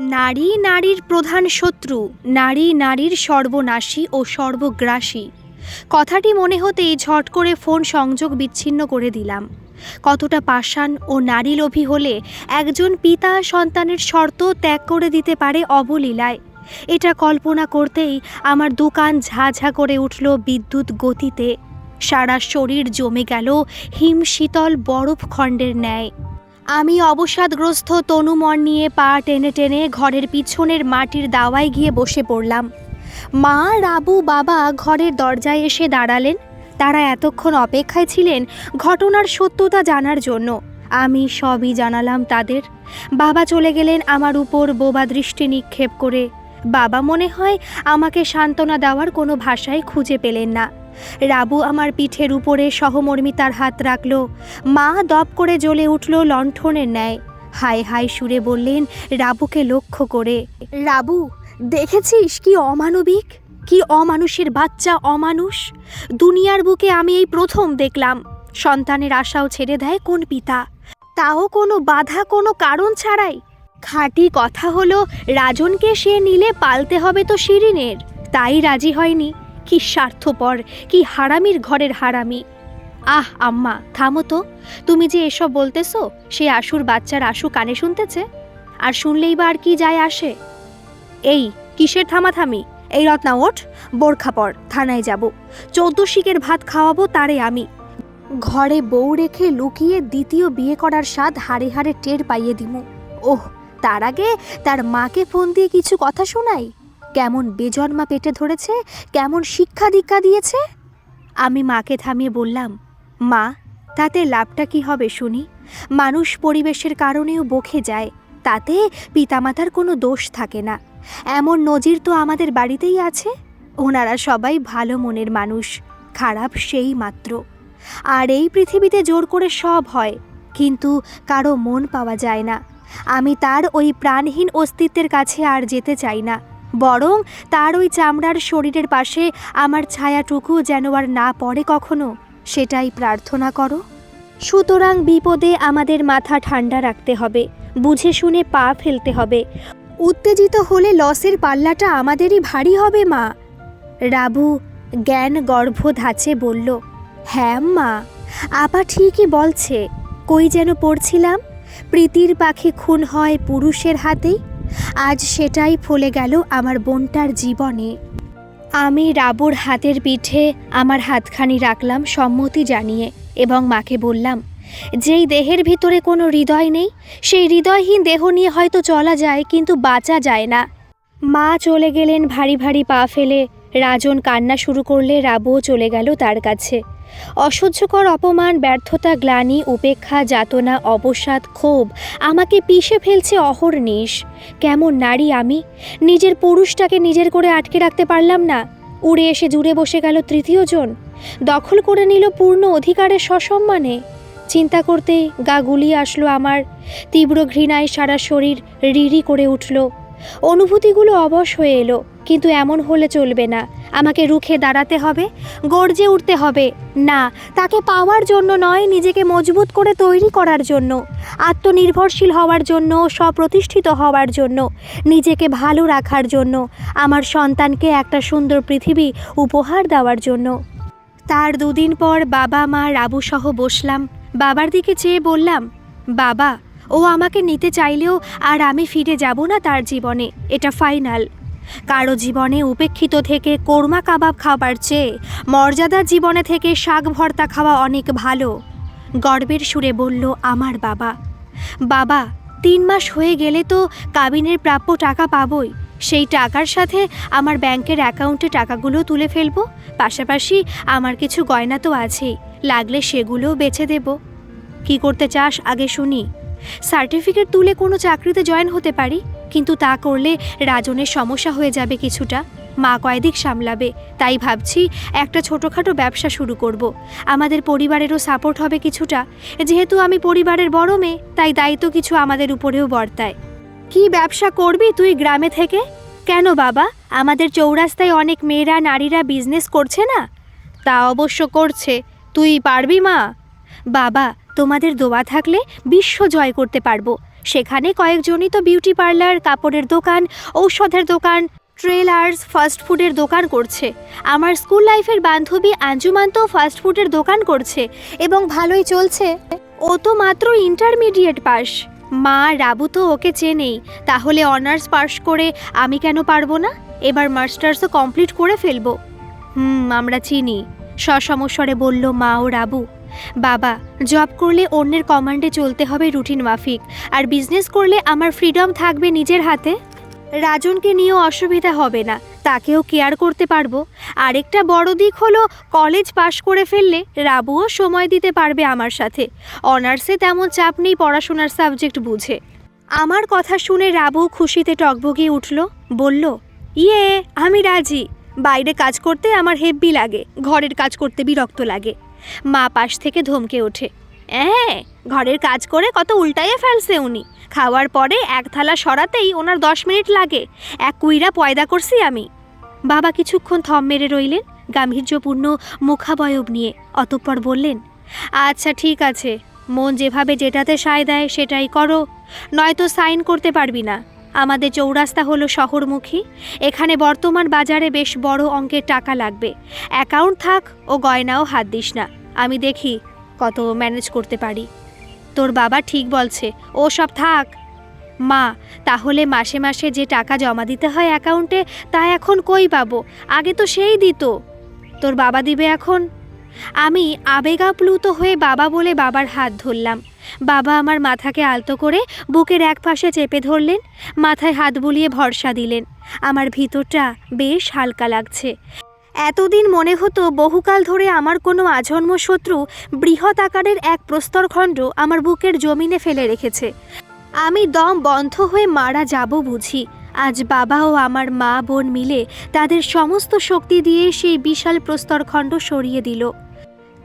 নারী নারীর প্রধান শত্রু, নারী নারীর সর্বনাশী ও সর্বগ্রাসী। কথাটি মনে হতেই ঝট করে ফোন সংযোগ বিচ্ছিন্ন করে দিলাম। কতটা পাষাণ ও নারীলোভী হলে একজন পিতা সন্তানের শর্ত ত্যাগ করে দিতে পারে অবলীলায়। এটা কল্পনা করতেই আমার দোকান ঝাঝা করে উঠল বিদ্যুৎ গতিতে। সারা শরীর জমে গেল হিম শীতল বরফ খণ্ডের ন্যায়। আমি অবসাদগ্রস্ত তনুমন নিয়ে পা টেনে টেনে ঘরের পিছনের মাটির দাওয়ায় গিয়ে বসে পড়লাম। মা, রাবু, বাবা ঘরের দরজায় এসে দাঁড়ালেন। তারা এতক্ষণ অপেক্ষায় ছিলেন ঘটনার সত্যতা জানার জন্য। আমি সবই জানালাম তাদের। বাবা চলে গেলেন আমার উপর বোবা দৃষ্টি নিক্ষেপ করে। বাবা মনে হয় আমাকে সান্ত্বনা দেওয়ার কোনো ভাষাই খুঁজে পেলেন না। রাবু আমার পিঠের উপরে সহমর্মিতার হাত রাখল। মা দপ করে জ্বলে উঠল লণ্ঠনের ন্যায়। হায় হায় সুরে বললেন রাবুকে লক্ষ্য করে। রাবু, দেখেছিস কি অমানবিক? কি অমানুষের বাচ্চা অমানুষ? দুনিয়ার বুকে আমি এই প্রথম দেখলাম। সন্তানের আশাও ছেড়ে দেয় কোন পিতা? তাও কোনো বাধা, কোনো কারণ ছাড়াই? খাঁটি কথা হলো, রাজনকে সে নিলে পালতে হবে তো শিরিনের। তাই রাজি হয়নি। কি স্বার্থপর, কি হারামির ঘরের হারামি। আহ, আম্মা, থামো তো। তুমি যে এসব বলতেছো, সে আশুর বাচ্চার আশু কানে শুনতেছে? আর শুনলেই বা আর কি যায় আসে? এই, কিসের থামাথামি? এই রত্না, ওঠ, বোরখা পর, থানায় যাব। চৌদ্দ শিকের ভাত খাওয়াবো তারে আমি। ঘরে বউ রেখে লুকিয়ে দ্বিতীয় বিয়ে করার স্বাদ হাড়ে হাড়ে টের পাইয়ে দিমু। ওহ, তার আগে তার মাকে ফোন দিয়ে কিছু কথা শোনাই? কেমন বেজন্মা পেটে ধরেছে, কেমন শিক্ষা দীক্ষা দিয়েছে? আমি মাকে থামিয়ে বললাম, মা, তাতে লাভটা কি হবে শুনি? মানুষ পরিবেশের কারণেও বকে যায়, তাতে পিতামাতার কোনো দোষ থাকে না। এমন নজির তো আমাদের বাড়িতেই আছে। ওনারা সবাই ভালো মনের মানুষ, খারাপ সেই মাত্র। আর এই পৃথিবীতে জোর করে সব হয়, কিন্তু কারও মন পাওয়া যায় না। আমি তার ওই প্রাণহীন অস্তিত্বের কাছে আর যেতে চাই না। বরং তার ওই চামড়ার শরীরের পাশে আমার ছায়াটুকু যেন আর না পড়ে কখনো, সেটাই প্রার্থনা করো। সুতরাং বিপদে আমাদের মাথা ঠান্ডা রাখতে হবে, বুঝে শুনে পা ফেলতে হবে। উত্তেজিত হলে লসের পাল্লাটা আমাদেরই ভারী হবে, মা। রাবু জ্ঞান গর্ভ ধাঁচে বলল হ্যাঁ মা। আপা ঠিকই বলছে, কই যেন পড়ছিলাম? প্রীতির পাখি খুন হয় পুরুষের হাতেই? আজ সেটাই ফলে গেল আমার বোনটার জীবনে। আমি রাবুর হাতের পিঠে আমার হাতখানি রাখলাম সম্মতি জানিয়ে এবং মাকে বললাম, যেই দেহের ভিতরে কোনো হৃদয় নেই, সেই হৃদয়হীন দেহ নিয়ে হয়তো চলা যায়, কিন্তু বাঁচা যায় না। মা চলে গেলেন ভারী ভারী পা ফেলে রাজন কান্না শুরু করলে রাবুও চলে গেল তার কাছে। অসহ্যকর অপমান, ব্যর্থতা, গ্লানি, উপেক্ষা, যাতনা, অবসাদ, ক্ষোভ, আমাকে পিষে ফেলছে অহর্নিশ কেমন নারী আমি? নিজের পুরুষটাকে নিজের করে আটকে রাখতে পারলাম না। উড়ে এসে জুড়ে বসে গেল তৃতীয় জন দখল করে নিল পূর্ণ অধিকারের সসম্মানে। চিন্তা করতেই গা গুলিয়ে আসলো আমার। তীব্র ঘৃণায় সারা শরীর রিরি করে উঠল। অনুভূতিগুলো অবশ হয়ে এলো। কিন্তু এমন হলে চলবে না। আমাকে রুখে দাঁড়াতে হবে, গর্জে উঠতে হবে। না, তাকে পাওয়ার জন্য নয়, নিজেকে মজবুত করে তৈরি করার জন্য। আত্মনির্ভরশীল হওয়ার জন্য, স্বপ্রতিষ্ঠিত হওয়ার জন্য, নিজেকে ভালো রাখার জন্য, আমার সন্তানকে একটা সুন্দর পৃথিবী উপহার দেওয়ার জন্য। তার দুদিন পর বাবা, মা, রাবু সহ বসলাম। বাবার দিকে চেয়ে বললাম, বাবা, ও আমাকে নিতে চাইলেও আর আমি ফিরে যাব না তার জীবনে। এটা ফাইনাল। কারও জীবনে উপেক্ষিত থেকে কোরমা কাবাব খাবার চেয়ে, মর্যাদার জীবনে থেকে শাক ভর্তা খাওয়া অনেক ভালো। গর্বের সুরে বলল, আমার বাবা। বাবা, তিন মাস হয়ে গেলে তো কাবিনের প্রাপ্য টাকা পাবই। সেই টাকার সাথে আমার ব্যাংকের অ্যাকাউন্টে টাকাগুলো তুলে ফেলব। পাশাপাশি আমার কিছু গয়না তো আছেই লাগলে সেগুলোও বেছে দেব। কি করতে চাস আগে শুনি। সার্টিফিকেট তুলে কোনো চাকরিতে জয়েন হতে পারি? কিন্তু তা করলে রাজনের সমস্যা হয়ে যাবে কিছুটা। মা কয়দিক সামলাবে। তাই ভাবছি একটা ছোটোখাটো ব্যবসা শুরু করব। আমাদের পরিবারেরও সাপোর্ট হবে কিছুটা। যেহেতু আমি পরিবারের বড় মেয়ে, তাই দায়িত্ব কিছু আমাদের উপরেও বর্তায়। কি ব্যবসা করবি তুই গ্রামে থেকে? কেন বাবা? আমাদের চৌরাস্তায় অনেক মেয়েরা, নারীরা বিজনেস করছে না? তা অবশ্য করছে। তুই পারবি মা? বাবা, তোমাদের দোয়া থাকলে বিশ্ব জয় করতে পারব। সেখানে কয়েকজনই তো বিউটি পার্লার কাপড়ের দোকান, ঔষধের দোকান ট্রেলার্স ফাস্ট ফুডের দোকান করছে। আমার স্কুল লাইফের বান্ধবী আঞ্জুমান তো ফাস্ট ফুডের দোকান করছে এবং ভালোই চলছে। ও তো মাত্র ইন্টারমিডিয়েট পাস। মা, রাবু তো ওকে চেনেই। তাহলে অনার্স পাস করে আমি কেন পারব না? এবার মাস্টার্সও কমপ্লিট করে ফেলব। হুম, আমরা চিনি। সসমস্বরে বলল মা ও রাবু। বাবা জব করলে অন্যের কমান্ডে চলতে হবে রুটিন মাফিক, আর বিজনেস করলে আমার ফ্রিডম থাকবে নিজের হাতে? রাজনকে নিয়েও অসুবিধা হবে না, তাকেও কেয়ার করতে পারব। আরেকটা বড় দিক হলো কলেজ পাশ করে ফেললে রাবুও সময় দিতে পারবে আমার সাথে। অনার্সে তেমন চাপ নেই পড়াশোনার সাবজেক্ট বুঝে। আমার কথা শুনে রাবু খুশিতে টকবগিয়ে উঠল, বলল ইয়ে আমি রাজি। বাইরে কাজ করতে আমার হেব্বি লাগে, ঘরের কাজ করতে বিরক্ত লাগে। মা পাশ থেকে ধমকে ওঠে। হ্যাঁ ঘরের কাজ করে কত উল্টাইয়ে ফেলছে উনি। খাওয়ার পরে এক থালা সরাতেই ওনার দশ মিনিট লাগে। এক কুইরা পয়দা করছি আমি। বাবা কিছুক্ষণ থম মেরে রইলেন গাম্ভীর্যপূর্ণ মুখাবয়ব নিয়ে। অতঃপর বললেন আচ্ছা ঠিক আছে। মন যেভাবে যেটাতে সায় দেয় সেটাই করো। নয়তো সাইন করতে পারবি না। আমাদের চৌরাস্তা হলো শহরমুখী। এখানে বর্তমান বাজারে বেশ বড় অঙ্কের টাকা লাগবে। অ্যাকাউন্ট থাক ও গয়নাও হাত দিস না। আমি দেখি কত ম্যানেজ করতে পারি। তোর বাবা ঠিক বলছে, ও সব থাক। মা, তাহলে মাসে মাসে যে টাকা জমা দিতে হয় অ্যাকাউন্টে, তা এখন কই পাবো? আগে তো সেই দিত। তোর বাবা দিবে এখন? আমি আবেগাপ্লুত হয়ে বাবা বলে বাবার হাত ধরলাম। বাবা আমার মাথাকে আলতো করে বুকের এক পাশে চেপে ধরলেন, মাথায় হাত বুলিয়ে ভরসা দিলেন। আমার ভিতরটা বেশ হালকা লাগছে। এতদিন মনে হতো বহুকাল ধরে আমার কোনো আজন্ম শত্রু বৃহৎ আকারের এক প্রস্তরখণ্ড আমার বুকের জমিনে ফেলে রেখেছে। আমি দম বন্ধ হয়ে মারা যাব বুঝি। আজ বাবা ও আমার মা বোন মিলে তাদের সমস্ত শক্তি দিয়ে সেই বিশাল প্রস্তরখণ্ড সরিয়ে দিল।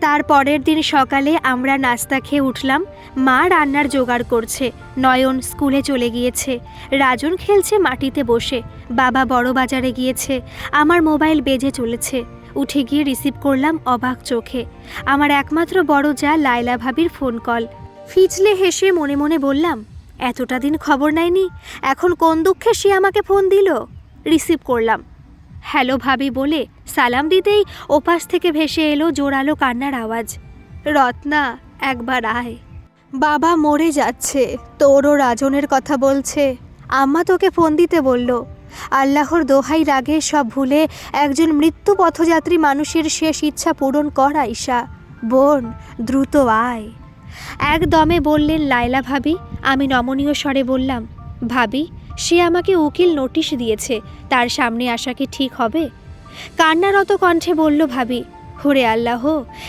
তার পরের দিন সকালে আমরা নাস্তা খেয়ে উঠলাম। মা রান্নার জোগাড় করছে। নয়ন স্কুলে চলে গিয়েছে। রাজন খেলছে মাটিতে বসে। বাবা বড় বাজারে গিয়েছে। আমার মোবাইল বেজে চলেছে। উঠে গিয়ে রিসিভ করলাম অবাক চোখে। আমার একমাত্র বড় যা লায়লা ভাবির ফোন কল। ফিচলে হেসে মনে মনে বললাম, এতটা দিন খবর নেয়নি। এখন কোন দুঃখে সে আমাকে ফোন দিল? রিসিভ করলাম। হ্যালো ভাবি বলে সালাম দিতেই ওপাশ থেকে ভেসে এলো জোরালো কান্নার আওয়াজ। রত্না, একবার আয়। বাবা মরে যাচ্ছে, তোরও রাজনের কথা বলছে। আম্মা তোকে ফোন দিতে বলল। আল্লাহর দোহাই রাগে সব ভুলে একজন মৃত্যু পথযাত্রী মানুষের শেষ ইচ্ছা পূরণ কর আইসা বোন, দ্রুত আয়। একদমে বললেন, লায়লা ভাবি, আমি নমনীয় স্বরে বললাম, ভাবি, সে আমাকে উকিল নোটিশ দিয়েছে, তার সামনে আসা কি ঠিক হবে? কান্নারত কণ্ঠে বলল, ভাবি, হরে আল্লাহ,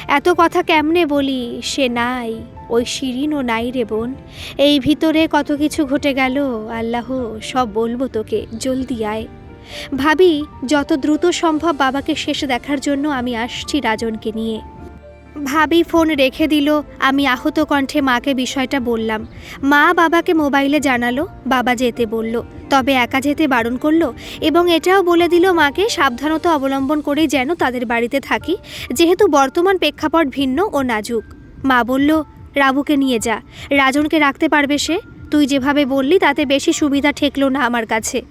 এত কথা কেমনে বলি? সে নাই, ওই শিরিনও নাই রে বোন। এই ভিতরে কত কিছু ঘটে গেল, আল্লাহ, সব বলব তোকে, জলদি আয়। ভাবি, যত দ্রুত সম্ভব বাবাকে শেষ দেখার জন্য আমি আসছি রাজনকে নিয়ে। ভাবি ফোন রেখে দিল, আমি আহত কণ্ঠে মাকে বিষয়টা বললাম। মা বাবাকে মোবাইলে জানালো, বাবা যেতে বলল, তবে একা যেতে বারণ করল এবং এটাও বলে দিল মাকে সাবধানতা অবলম্বন করে যেন তাদের বাড়িতে থাকি, যেহেতু বর্তমান প্রেক্ষাপট ভিন্ন ও নাজুক। মা বলল, রাবুকে নিয়ে যা, রাজনকে রাখতে পারবে সে, তুই যেভাবে বললি তাতে বেশি সুবিধা ঠেকলো না আমার কাছে।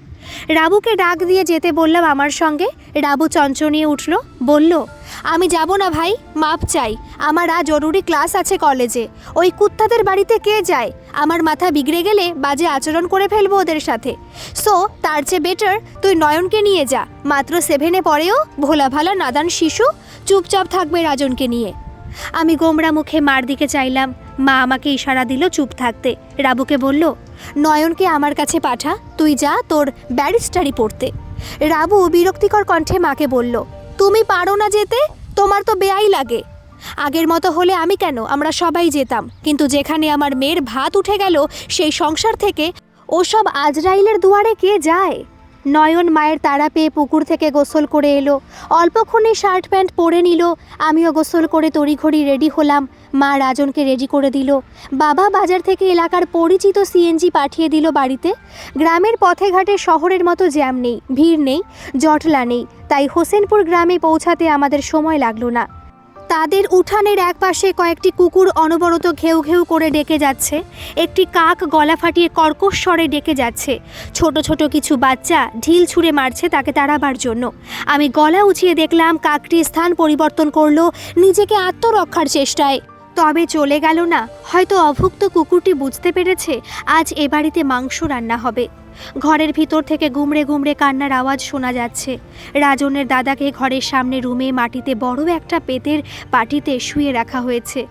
রাবুকে ডাক দিয়ে যেতে বললাম আমার সঙ্গে, রাবু চঞ্চনিয়ে উঠল, বলল আমি যাব না ভাই, মাপ চাই। আমার আজ জরুরি ক্লাস আছে কলেজে। ওই কুত্তাদের বাড়িতে কে যায়? আমার মাথা বিগড়ে গেলে বাজে আচরণ করে ফেলব ওদের সাথে। সো, তার চেয়ে বেটার তুই নয়নকে নিয়ে যা। মাত্র সেভেনে পরেও ভোলা ভালা নাদান শিশু, চুপচাপ থাকবে রাজনকে নিয়ে। আমি গোমরা মুখে মার দিকে চাইলাম। মা আমাকে ইশারা দিল চুপ থাকতে। রাবুকে বলল, নয়নকে আমার কাছে পাঠা। তুই যা তোর ব্যারিস্টারি পড়তে। রাবু বিরক্তিকর কণ্ঠে মাকে বলল তুমি পারো না যেতে? তোমার তো বেয়াই লাগে। আগের মতো হলে আমি কেন? আমরা সবাই যেতাম। কিন্তু যেখানে আমার মেয়ের ভাত উঠে গেল, সেই সংসার থেকে ওসব আজরাইলের দুয়ারে কে যায়? নয়ন মায়ের তাড়া পেয়ে পুকুর থেকে গোসল করে এলো। অল্পক্ষণে শার্ট প্যান্ট পরে নিল। আমিও গোসল করে তড়িঘড়ি রেডি হলাম। মা রাজনকে রেডি করে দিল। বাবা বাজার থেকে এলাকার পরিচিত সিএনজি পাঠিয়ে দিল বাড়িতে। গ্রামের পথে ঘাটে শহরের মতো জ্যাম নেই, ভিড় নেই, জটলা নেই। তাই হোসেনপুর গ্রামে পৌঁছাতে আমাদের সময় লাগল না। তাদের উঠানের একপাশে কয়েকটি কুকুর অনবরত ঘেউ ঘেউ করে ডেকে যাচ্ছে। একটি কাক গলা ফাটিয়ে কর্কশ স্বরে ডেকে যাচ্ছে। ছোট ছোট কিছু বাচ্চা ঢিল ছুঁড়ে মারছে তাকে তাড়াবার জন্য। আমি গলা উঁচিয়ে দেখলাম কাকটি স্থান পরিবর্তন করল, নিজেকে আত্মরক্ষার চেষ্টায়। তবে চলে গেল না। হয়তো অভুক্ত কুকুরটি বুঝতে পেরেছে আজ এ বাড়িতে মাংস রান্না হবে। ঘরের ভিতর থেকে গুমড়ে গুমড়ে কান্নার আওয়াজ শোনা যাচ্ছে। রাজনের দাদাকে ঘরের সামনে রুমে মাটিতে বড় একটা পেতের পাটিতে শুয়ে রাখা হয়েছে।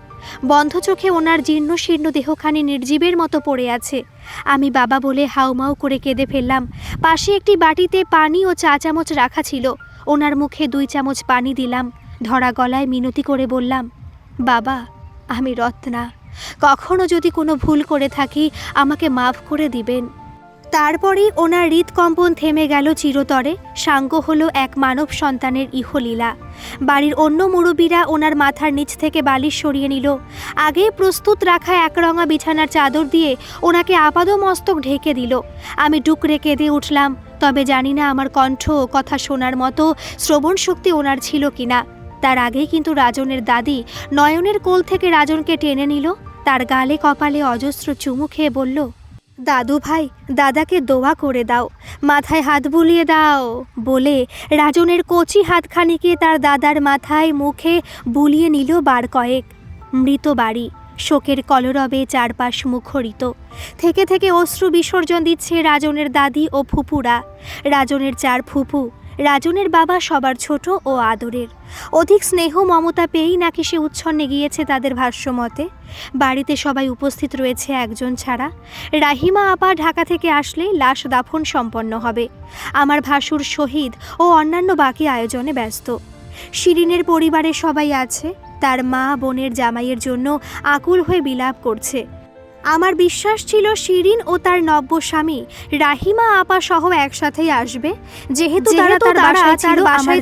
বন্ধ চোখে ওনার জীর্ণ শীর্ণ দেহখানি নির্জীবের মতো পড়ে আছে। আমি বাবা বলে হাউমাউ করে কেঁদে ফেললাম। পাশে একটি বাটিতে পানি ও চা চামচ রাখা ছিল। ওনার মুখে দুই চামচ পানি দিলাম। ধরা গলায় মিনতি করে বললাম, বাবা আমি রত্না, কখনো যদি কোনো ভুল করে থাকি, আমাকে মাফ করে দিবেন। তারপরেই ওনার হৃদকম্পন থেমে গেল চিরতরে। সাঙ্গ হলো এক মানব সন্তানের ইহলীলা। বাড়ির অন্য মুরব্বীরা ওনার মাথার নিচ থেকে বালিশ সরিয়ে নিল। আগেই প্রস্তুত রাখা একরঙা বিছানার চাদর দিয়ে ওনাকে আপাদ মস্তক ঢেকে দিল। আমি ডুকরে কেঁদে উঠলাম, তবে জানি না আমার কণ্ঠ কথা শোনার মতো শ্রবণ শক্তি ওনার ছিল কিনা। তার আগেই কিন্তু রাজনের দাদি নয়নের কোল থেকে রাজনকে টেনে নিল। তার গালে কপালে অজস্র চুমু খেয়ে বলল, দাদু ভাই, দাদাকে দোয়া করে দাও, মাথায় হাত বুলিয়ে দাও। বলে রাজনের কচি হাতখানিকে তার দাদার মাথায় মুখে বুলিয়ে নিল বার কয়েক। মৃত বাড়ি, শোকের কলরবে চারপাশ মুখরিত। থেকে থেকে অশ্রু বিসর্জন দিচ্ছে রাজনের দাদি ও ফুপুরা। রাজনের চার ফুপু রাজনের বাবা সবার ছোট ও আদরের। অধিক স্নেহ, মমতা পেয়েই নাকি সে উচ্ছন্নে গিয়েছে তাদের ভাষ্যমতে। বাড়িতে সবাই উপস্থিত রয়েছে একজন ছাড়া। রাহিমা আপা ঢাকা থেকে আসলে লাশ দাফন সম্পন্ন হবে। আমার ভাসুর শহীদ ও অন্যান্য বাকি আয়োজনে ব্যস্ত। শিরিনের পরিবারে সবাই আছে। তার মা বোনের জামাইয়ের জন্য আকুল হয়ে বিলাপ করছে। আমার বিশ্বাস ছিল শিরিন ও তার নব্য স্বামী রাহিমা আপা সহ একসাথেই আসবে। যেহেতু তারা তার বাসায় ছিল আমার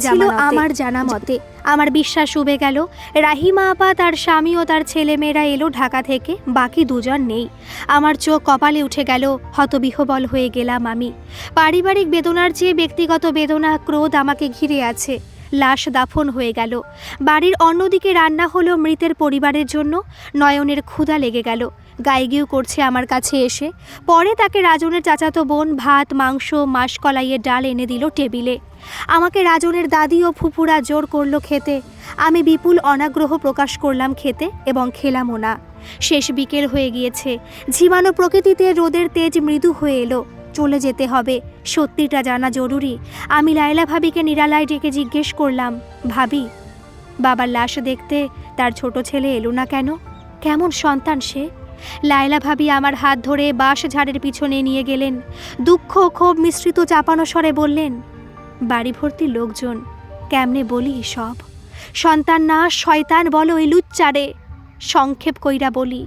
আমার জানা মতে আমার বিশ্বাস উবে গেল। রাহিমা আপা তার স্বামী ও তার ছেলেমেয়েরা এলো ঢাকা থেকে বাকি দুজন নেই। আমার চোখ কপালে উঠে গেল হতবিহবল হয়ে গেলাম আমি। পারিবারিক বেদনার চেয়ে ব্যক্তিগত বেদনা ক্রোধ আমাকে ঘিরে আছে। লাশ দাফন হয়ে গেল। বাড়ির অন্যদিকে রান্না হলো মৃতের পরিবারের জন্য নয়নের ক্ষুধা লেগে গেল। গাইগিউ করছে আমার কাছে এসে। পরে তাকে রাজনের চাচাতো বোন ভাত, মাংস, মাসকলাইয়ের ডাল এনে দিল টেবিলে। আমাকে রাজনের দাদি ও ফুপুরা জোর করল খেতে। আমি বিপুল অনাগ্রহ প্রকাশ করলাম খেতে এবং খেলামও না। শেষ বিকেল হয়ে গিয়েছে। ঝিমানো প্রকৃতিতে রোদের তেজ মৃদু হয়ে এলো। চলে যেতে হবে। সত্যিটা জানা জরুরি। আমি লায়লা ভাবিকে নিরালায় ডেকে জিজ্ঞেস করলাম, ভাবি, বাবার লাশ দেখতে তার ছোট ছেলে এলো না কেন? কেমন সন্তান সে? লায়লা ভাবি আমার হাত ধরে বাঁশ ঝাড়ের পিছনে নিয়ে গেলেন। দুঃখ ক্ষোভ মিশ্রিত চাপানো স্বরে বললেন, বাড়ি ভর্তি লোকজন, কেমনে বলি সব সন্তান না, শয়তান বলো এই লুচ্চারে। সংক্ষেপ কইরা বলি,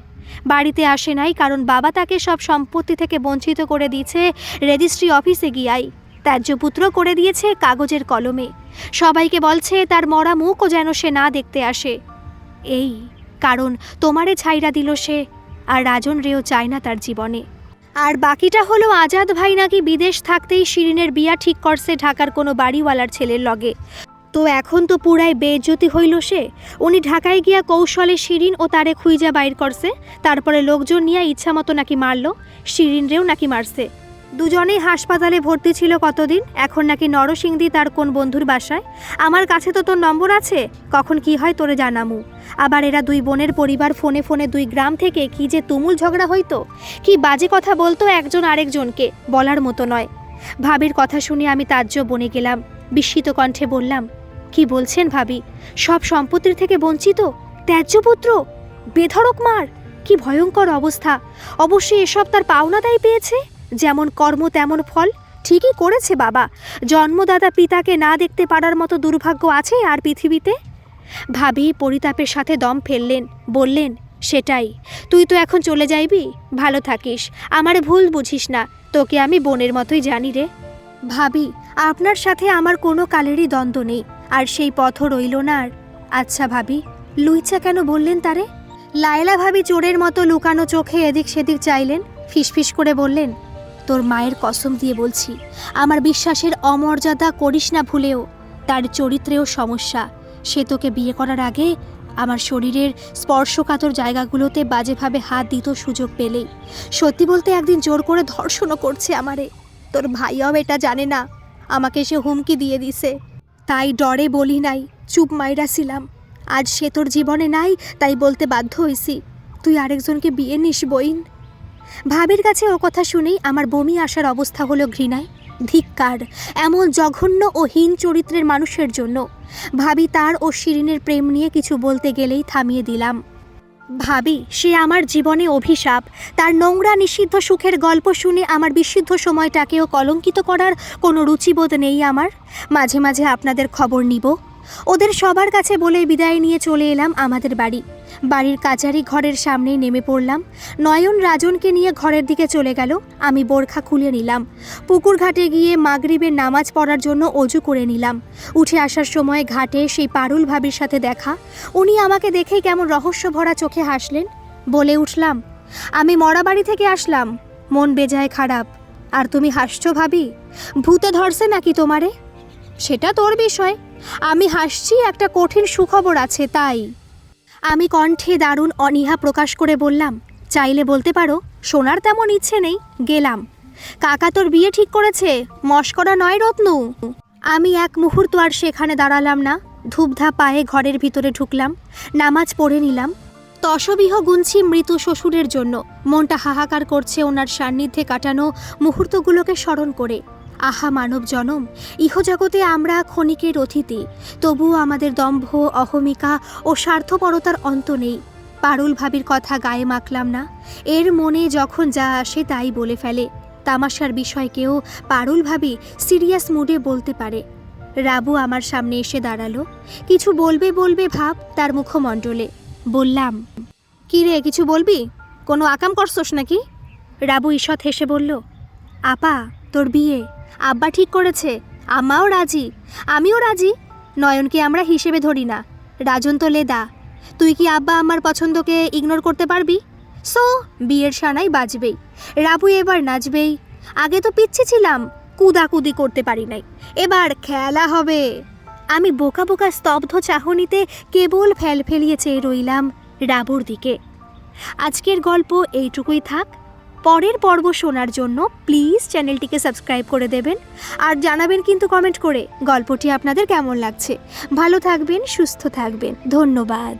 বাড়িতে আসে নাই কারণ বাবা তাকে সব সম্পত্তি থেকে বঞ্চিত করে দিয়েছে রেজিস্ট্রি অফিসে গিয়াই। ত্যায্যপুত্র করে দিয়েছে কাগজের কলমে। সবাইকে বলছে তার মরা মুখও যেন সে না দেখতে আসে। এই কারণ তোমারে ছাইরা দিল সে। আর রাজন রেও চায় না তার জীবনে। আর বাকিটা হলো আজাদ ভাই নাকি বিদেশ থাকতেই শিরিনের বিয়া ঠিক করছে ঢাকার কোনো বাড়িওয়ালার ছেলের লগে। তো এখন তো পুরাই বেজ্যোতি হইল সে। উনি ঢাকায় গিয়া কৌশলে শিরিন ও তারে খুইজা বাইর করছে। তারপরে লোকজন নিয়ে ইচ্ছা মতো নাকি মারল, শিরিন রেও নাকি মারছে। দুজনেই হাসপাতালে ভর্তি ছিল কতদিন? এখন নাকি নরসিংদী তার কোন বন্ধুর বাসায়? আমার কাছে তো তোর নম্বর আছে। কখন কি হয় তোরে জানামু। আবার এরা দুই বোনের পরিবার ফোনে ফোনে দুই গ্রাম থেকে কি যে তুমুল ঝগড়া হইতো? কি বাজে কথা বলতো একজন আরেকজনকে, বলার মতো নয়। ভাবির কথা শুনে আমি তাজ্য বনে গেলাম। বিস্মিত কণ্ঠে বললাম, কি বলছেন ভাবি? সব সম্পত্তির থেকে বঞ্চিত? ত্যায্যপুত্র বেধড়ক মার? কি ভয়ঙ্কর অবস্থা। অবশ্যই এসব তার পাওনাদাই পেয়েছে? যেমন কর্ম, তেমন ফল। ঠিকই করেছে বাবা। জন্মদাতা পিতাকে না দেখতে পারার মতো দুর্ভাগ্য আছে আর পৃথিবীতে? ভাবি পরিতাপের সাথে দম ফেললেন, বললেন, সেটাই। তুই তো এখন চলে যাইবি? ভালো থাকিস। আমার ভুল বুঝিস না। তোকে আমি বোনের মতোই জানি রে। ভাবি, আপনার সাথে আমার কোনো কালেরই দ্বন্দ্ব নেই। আর সেই পথ রইল না আর। আচ্ছা ভাবি, লুইচা কেন বললেন তারে? লায়লা ভাবি চোরের মতো লুকানো চোখে এদিক সেদিক চাইলেন, ফিসফিস করে বললেন তোর মায়ের কসম দিয়ে বলছি, আমার বিশ্বাসের অমর্যাদা করিস না ভুলেও। তার চরিত্রেও সমস্যা। সে তোকে বিয়ে করার আগে আমার শরীরের স্পর্শকাতর জায়গাগুলোতে বাজেভাবে হাত দিত সুযোগ পেলেই। সত্যি বলতে একদিন জোর করে ধর্ষণও করছে আমারে। তোর ভাইয়াও এটা জানে না। আমাকে সে হুমকি দিয়ে দিছে। তাই ডরে বলি নাই, চুপ মাইরা ছিলাম। আজ সে তোর জীবনে নাই, তাই বলতে বাধ্য হইছি। তুই আরেকজনকে বিয়ে নিস, বইন। ভাবির কাছে ও কথা শুনেই আমার বমি আসার অবস্থা হলো ঘৃণায়। ধিক্কার, এমন জঘন্য ও হীন চরিত্রের মানুষের জন্য। ভাবি তার ও শিরিনের প্রেম নিয়ে কিছু বলতে গেলেই থামিয়ে দিলাম। ভাবি, সে আমার জীবনে অভিশাপ। তার নোংরা নিষিদ্ধ সুখের গল্প শুনে আমার বিশুদ্ধ সময়টাকেও কলঙ্কিত করার কোনো রুচিবোধ নেই আমার। মাঝে মাঝে আপনাদের খবর নিব। ওদের সবার কাছে বলে বিদায় নিয়ে চলে এলাম আমাদের বাড়ি। বাড়ির কাচারি ঘরের সামনেই নেমে পড়লাম। নয়ন রাজনকে নিয়ে ঘরের দিকে চলে গেল। আমি বোরখা খুলে নিলাম। পুকুর ঘাটে গিয়ে মাগরিবের নামাজ পড়ার জন্য অজু করে নিলাম। উঠে আসার সময় ঘাটে সেই পারুল ভাবির সাথে দেখা। উনি আমাকে দেখেই কেমন রহস্য ভরা চোখে হাসলেন। বলে উঠলাম, আমি মরা বাড়ি থেকে আসলাম। মন বেজায় খারাপ। আর তুমি হাসছো ভাবি? ভূতে ধরছে নাকি তোমারে? সেটা তোর বিষয়। আমি হাসছি, একটা কঠিন সুখবর আছে, তাই। আমি কণ্ঠে দারুণ অনীহা প্রকাশ করে বললাম, চাইলে বলতে পারো, সোনার তেমন ইচ্ছে নেই, গেলাম। কাকা তোর বিয়ে ঠিক করেছে, মস্করা নয় রত্নু? আমি এক মুহূর্ত আর সেখানে দাঁড়ালাম না, ধূপধা পায়ে ঘরের ভিতরে ঢুকলাম, নামাজ পড়ে নিলাম। তসবিহ গুনছি মৃত শ্বশুরের জন্য, মনটা হাহাকার করছে ওনার সান্নিধ্যে কাটানো মুহূর্তগুলোকে স্মরণ করে। আহা মানব জনম, ইহজগতে আমরা ক্ষণিকের অতিথি তবুও আমাদের দম্ভ, অহমিকা ও স্বার্থপরতার অন্ত নেই। পারুল ভাবির কথা গায়ে মাখলাম না, এর মনে যখন যা আসে তাই বলে ফেলে। তামাশার বিষয়কেও পারুল ভাবি সিরিয়াস মুডে বলতে পারে। রাবু আমার সামনে এসে দাঁড়াল, কিছু বলবে বলবে ভাব তার মুখমণ্ডলে। বললাম, কি রে, কিছু বলবি? কোনো আকাম করছস নাকি? রাবু ঈষৎ হেসে বলল, আপা, তোর বিয়ে। আব্বা ঠিক করেছে, আম্মাও রাজি, আমিও রাজি, নয়নকে আমরা হিসেবে ধরি না, রাজন তো লেদা, তুই কি আব্বা আমার পছন্দকে ইগনোর করতে পারবি? সো বিয়ের সানাই বাজবেই, রাবু এবার নাচবেই, আগে তো পিচ্ছি ছিলাম, কুদাকুদি করতে পারি নাই, এবার খেলা হবে। আমি বোকা বোকা স্তব্ধ চাহনিতে কেবল ফেল ফেলিয়ে চেয়ে রইলাম রাবুর দিকে। আজকের গল্প এইটুকুই থাক পরের পর্ব শোনার জন্য প্লিজ চ্যানেলটিকে সাবস্ক্রাইব করে দেবেন। আর জানাবেন কিন্তু কমেন্ট করে গল্পটি আপনাদের কেমন লাগছে। ভালো থাকবেন, সুস্থ থাকবেন। ধন্যবাদ।